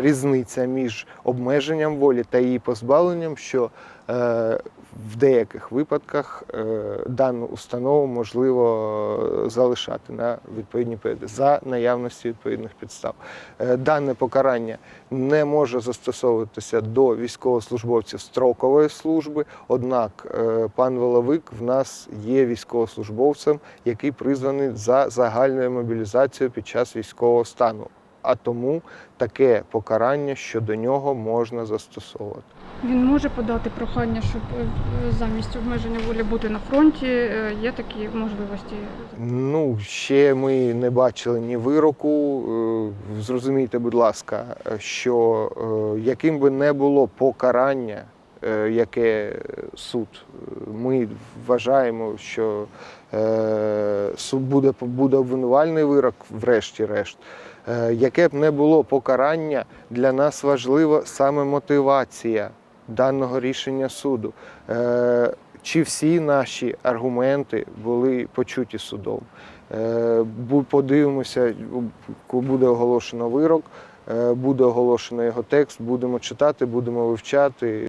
різниця між обмеженням волі та її позбавленням, що е, в деяких випадках е, дану установу можливо е, залишати на відповідні періоди за наявності відповідних підстав. Дане покарання не може застосовуватися до військовослужбовців строкової служби. Однак пан Воловик в нас є військовослужбовцем, який призваний за загальною мобілізацією під час військового стану. А тому таке покарання щодо нього можна застосовувати. Він може подати прохання, щоб е, замість обмеження волі бути на фронті. Е, Є такі можливості. Ну, ще ми не бачили ні вироку. Е, Зрозумійте, будь ласка, що яким би не було покарання, яке суд, е, ми вважаємо, що е, суд буде, буде обвинувальний вирок, врешті-решт. Е, Яке б не було покарання, для нас важлива саме мотивація даного рішення суду. Е, Чи всі наші аргументи були почуті судом? Е, Подивимося, буде оголошено вирок, е, буде оголошено його текст, будемо читати, будемо вивчати.